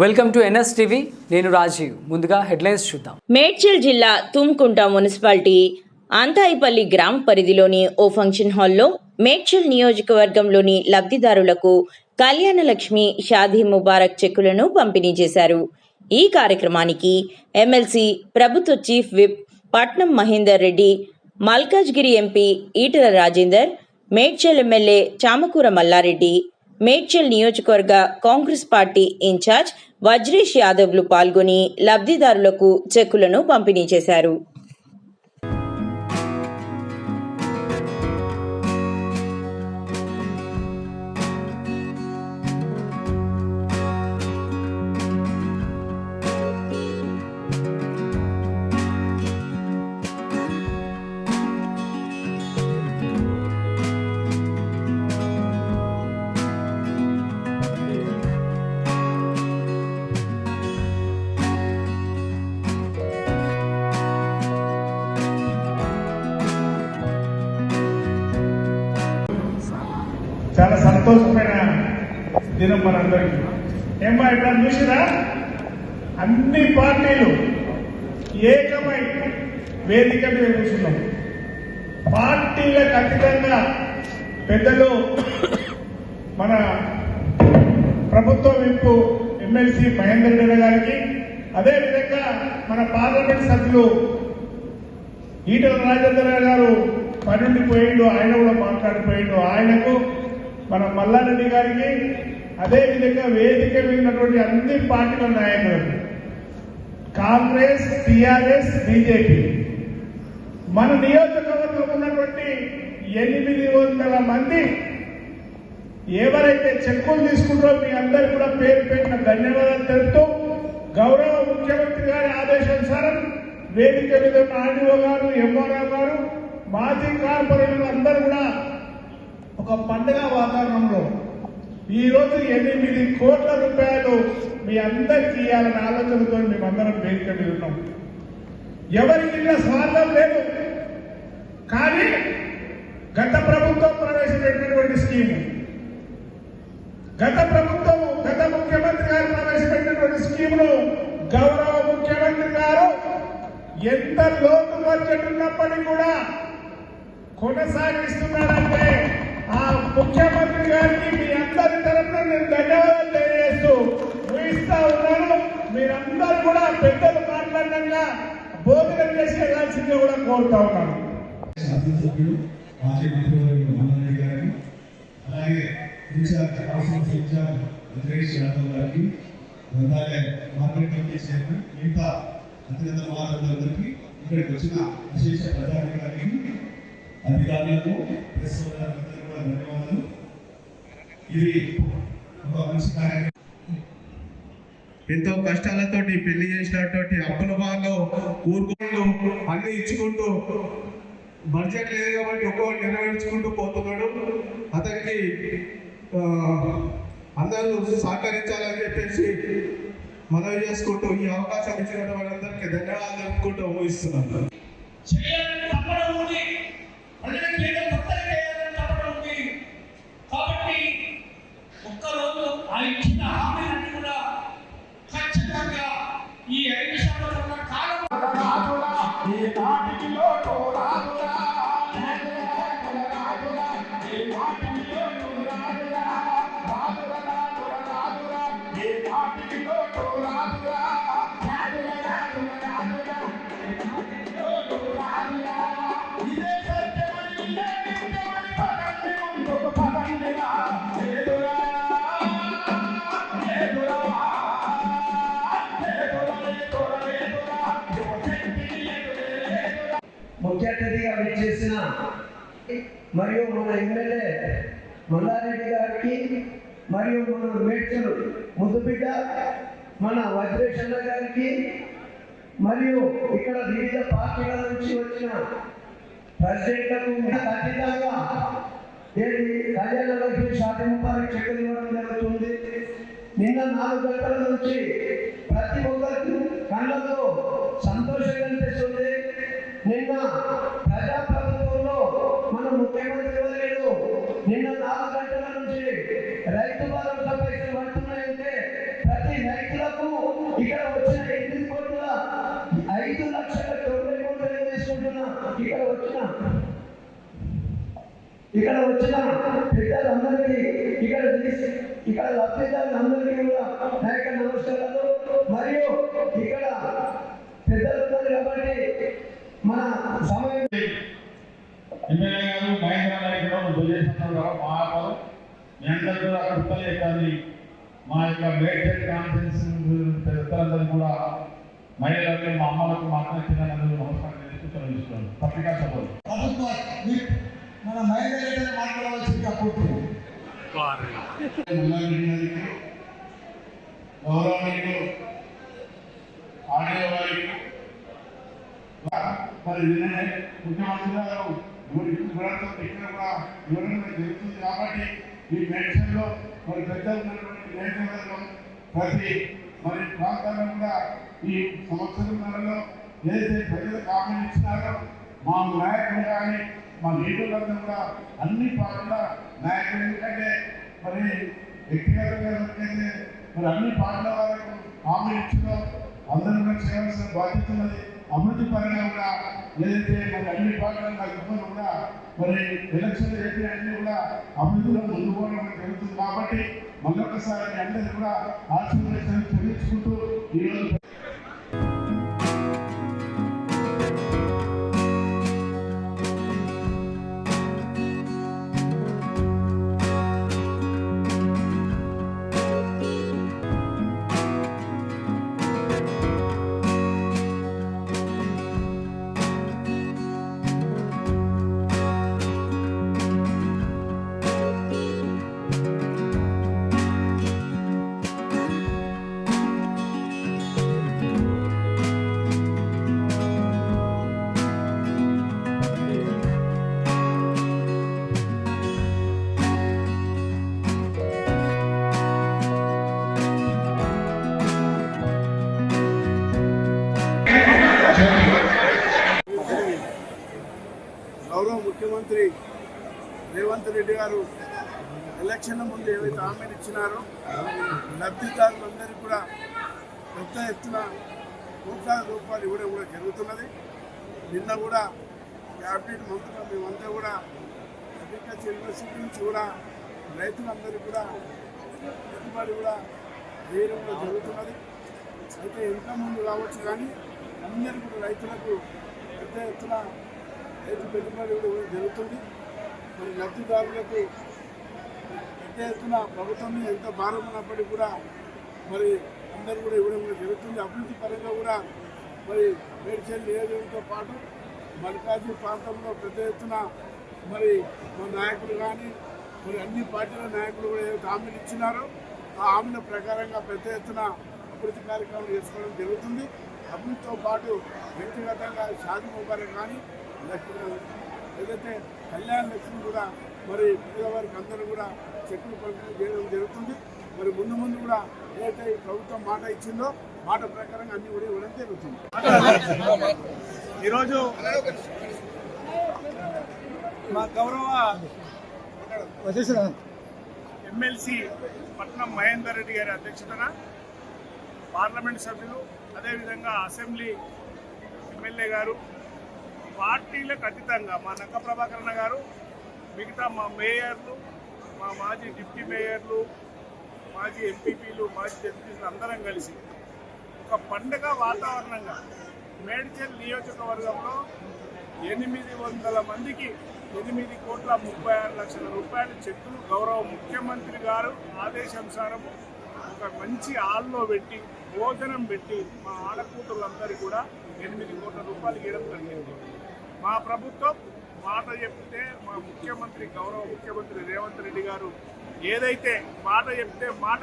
Welcome to NS TV నేను రాజీవ్. ముందుగా headlines చూద్దాం. మేడ్చల్ జిల్లా తుమ్కుంట మున్సిపాలిటీ అంతాయిపల్లి గ్రామ పరిధిలోని ఓ ఫంక్షన్ హాల్లో మేడ్చల్ నియోజకవర్గంలోని లబ్ధిదారులకు కళ్యాణలక్ష్మి షాదీ ముబారక్ చెక్కులను పంపిణీ చేశారు. ఈ కార్యక్రమానికి ఎమ్మెల్సీ ప్రభుత్వ chief whip Patnam Mahender Reddy Malkajgiri MP Etela Rajender Medchal MLA Chamakura Mallareddy Medchal నియోజకవర్గ కాంగ్రెస్ పార్టీ ఇన్ఛార్జ్ వజ్రేష్ యాదవ్లు పాల్గొని లబ్ధిదారులకు చెక్కులను పంపిణీ చేశారు. చాలా సంతోషమైన దినం మనందరికీ. ఏమ్మా ఇక్కడ చూసినా అన్ని పార్టీలు ఏకమై వేదిక మీద కూర్చున్నాం. పార్టీలకు అతీతంగా పెద్దలు మన ప్రభుత్వ విప్పు ఎమ్మెల్సీ మహేందర్ రెడ్డి గారికి అదేవిధంగా మన పార్లమెంట్ సభ్యులు ఈటల రాజేంద్ర గారు పన్నెండు పోయిండు ఆయన కూడా మాట్లాడిపోయిండు. ఆయనకు మన మల్లారెడ్డి గారికి అదేవిధంగా వేదిక మీద ఉన్నటువంటి అన్ని పార్టీల నాయకులకు కాంగ్రెస్ టిఆర్ఎస్ బీజేపీ. మన నియోజకవర్గం ఉన్నటువంటి ఎనిమిది వందల మంది ఎవరైతే చెక్కులు తీసుకుంటారో మీ అందరు కూడా పేరు పెట్టిన ధన్యవాదాలు తెలుపుతూ గౌరవ ముఖ్యమంత్రి గారి ఆదేశానుసారం వేదిక మీద ఆర్డీఓ గారు ఎంఆర్ఓ గారు మాజీ కార్పొరేటర్లు అందరూ కూడా ఒక పండుగ వాతావరణంలో ఈరోజు ఎనిమిది కోట్ల రూపాయలు మీ అందరికి ఇవ్వాలనే ఆలోచనతో మేమందరం వేదిక ఉన్నాం. ఎవరికి స్వార్థం లేదు. కానీ గత ప్రభుత్వం ప్రవేశపెట్టినటువంటి స్కీము గత ప్రభుత్వం గత ముఖ్యమంత్రి గారు ప్రవేశపెట్టినటువంటి స్కీమును గౌరవ ముఖ్యమంత్రి గారు ఎంత లోటు బడ్జెట్ ఉన్నప్పటికీ కూడా కొనసాగిస్తున్నాడంటే ఆ ముఖ్యమంత్రి గారికి మీ అందరి తరఫున నేను ధన్యవాదాలు తెలియజేస్తూ ఊహిస్తా ఉన్నాను. మీరందరూ కూడా పెద్దలు మాట్లాడడంగా భోజనం చేసి వెళ్ళాల్సిందిగా కూడా కోరుతా ఉన్నాను. మాజీ మంత్రివర్యులు మల్లారెడ్డి గారికి అలాగే incharge constituency incharge Venkatesh Yadav గారికి అలాగే మార్కెట్ కమిటీ చైర్మన్ మిగతా అత్యంత మహారాజులందరికీ ఇక్కడికి వచ్చిన విశేష ప్రజాధికారికి అధికారులకు ప్రెస్ సోదరులందరికీ కూడా ధన్యవాదాలు ఇది ఒక మంచి కార్యక్రమం ఎంతో కష్టాలతోటి పెళ్ళి చేసినటువంటి అప్పుల బాధలో ఊరుకుంటూ అన్ని ఇచ్చుకుంటూ బడ్జెట్ లేదు కాబట్టి ఒక్కొక్కటి నెరవేర్చుకుంటూ పోతున్నాడు. అతనికి అందరూ సహకరించాలని చెప్పేసి మనవి చేసుకుంటూ ఈ అవకాశం ఇచ్చిన వాళ్ళందరికీ ధన్యవాదాలు జరుపుకుంటూ ఊహిస్తున్నాను ఈ ఐదు శాతం కాలం మరియు మన ఎమ్మెల్యే మల్లారెడ్డి గారికి మరియు మన మేడ్చలు ముద్దుబిడ్డ మన వజ్రేషన్న గారికి మరియు ఇక్కడ వివిధ పార్టీల నుంచి వచ్చిన ప్రెసిడెంట్లకు ఖచ్చితంగా ఏది కళ్యాణ లక్ష్మి షాపింగ్ ముబారక్ చెక్కులు ఇవ్వడం జరుగుతుంది. నిన్న నాలుగు గంటల నుంచి ప్రతి ఒక్కరికి కళ్ళతో సంతోషం వచ్చిన పెద్దలందరికీ ఇక్కడ ఇక్కడ లబ్ధిదారులందరికీ కూడా నా యొక్క నమస్కారాలు. మరియు ఇక్కడ పెద్దలు ఉన్నారు కాబట్టి మన సమయం ఎమ్మెల్యే గారు మహేంద్ర నాయక్ గారు దుర్గేశ్వరరావు గారు మా మీ అందరూ అక్కడ ఉత్తలే మా యొక్క మేడ్చల్ కాన్ఫరెన్స్ పెద్దలందరూ కూడా మహిళలకు మా అమ్మలకు మా అన్న గౌరవనీయులు వారికి మరి నిన్నే ముఖ్యమంత్రి గారు వివరణతో ఇక్కడ కూడా వివరణ జరుగుతుంది కాబట్టి ఈ మేషన్లో మరి పెద్ద ఉన్నటువంటి ప్రతి మరి ప్రాంతాల్లో కూడా ఈ సంవత్సరంలో ఏదైతే ప్రజలు కామెంట్ ఇచ్చినారో మా నాయకులు కానీ మా లీడర్లందరూ కూడా అన్ని పార్టీల నాయకులు మరి వ్యక్తిగతంగా ఎవరికైతే మరి అన్ని పార్టీల వారికి హామీ ఇచ్చిందో అందరూ కూడా చేయాల్సిన బాధ్యత ఉన్నది. అభివృద్ధి పరంగా కూడా ఏదైతే మరి అన్ని పార్టీలు నాకు ఇబ్బంది కూడా మరి ఎలక్షన్లు చెప్పిన అన్ని కూడా అభివృద్ధిలో ముందు పోవడం జరుగుతుంది. కాబట్టి మళ్ళొకసారి అందరూ కూడా ఆశీర్వదించాలని తెలియజేసుకుంటూ ఈరోజు ముఖ్యమంత్రి రేవంత్ రెడ్డి గారు ఎలక్షన్ ముందు ఏవైతే హామీలు ఇచ్చినారో లబ్ధిదారులందరికీ కూడా పెద్ద ఎత్తున కోట్ల రూపాయలు ఇవ్వడం కూడా జరుగుతున్నది. నిన్న కూడా క్యాబినెట్ మంత్రులు మేమంతా కూడా అగ్రికల్చర్ యూనివర్సిటీ నుంచి కూడా రైతులందరికీ కూడా పెట్టుబడి కూడా వేయడం కూడా జరుగుతున్నది. అయితే ఇంకా ముందు రావచ్చు కానీ అందరికీ కూడా రైతులకు పెద్ద ఎత్తున రైతు పెట్టుబడి కూడా జరుగుతుంది. మరి లబ్ధిదారులకు పెద్ద ఎత్తున ప్రభుత్వం ఎంత భారం ఉన్నప్పటికీ కూడా మరి అందరూ కూడా ఇవ్వడం కూడా జరుగుతుంది. అభివృద్ధి పరంగా కూడా మరి మేడ్చల్ నియోజకవర్గంతో పాటు మల్కాజీ ప్రాంతంలో పెద్ద ఎత్తున మరి మన నాయకులు కానీ మరి అన్ని పార్టీల నాయకులు కూడా ఏదైతే హామీలు ఇచ్చినారో ఆ హామీల ప్రకారంగా పెద్ద ఎత్తున అభివృద్ధి కార్యక్రమాలు చేసుకోవడం జరుగుతుంది. అభివృద్ధితో పాటు వ్యక్తిగతంగా షాది ముబారక్ కానీ లక్ష్మీ ఏదైతే కళ్యాణ లక్ష్మి కూడా మరి పేదవారికి అందరూ కూడా చెట్లు పంపిణీ చేయడం జరుగుతుంది. మరి ముందు ముందు కూడా ఏదైతే ప్రభుత్వం మాట ఇచ్చిందో మాట ప్రకారంగా అన్ని కూడా ఇవ్వడం జరుగుతుంది. ఈరోజు మా గౌరవ ఎమ్మెల్సీ పట్నం మహేందర్ రెడ్డి గారి అధ్యక్షతన పార్లమెంట్ సభ్యులు అదేవిధంగా అసెంబ్లీ ఎమ్మెల్యే గారు పార్టీలకు అతీతంగా మా నక్క ప్రభాకరణ గారు మిగతా మా మేయర్లు మా మాజీ డిప్యూటీ మేయర్లు మాజీ ఎంపీపీలు మాజీ ఎంపీలు అందరం కలిసి ఒక పండగ వాతావరణంగా మేడ్చల్ నియోజకవర్గంలో ఎనిమిది వందల మందికి ఎనిమిది కోట్ల ముప్పై ఆరు లక్షల రూపాయల చెక్కులు గౌరవ ముఖ్యమంత్రి గారు ఆదేశానుసారం ఒక మంచి హాల్లో పెట్టి భోజనం పెట్టి మా ఆడకూతులందరికీ కూడా ఎనిమిది కోట్ల రూపాయలు ఇవ్వడం జరిగింది. మా ప్రభుత్వం మాట చెప్తే మా ముఖ్యమంత్రి గౌరవ ముఖ్యమంత్రి రేవంత్ రెడ్డి గారు ఏదైతే మాట చెప్తే మాట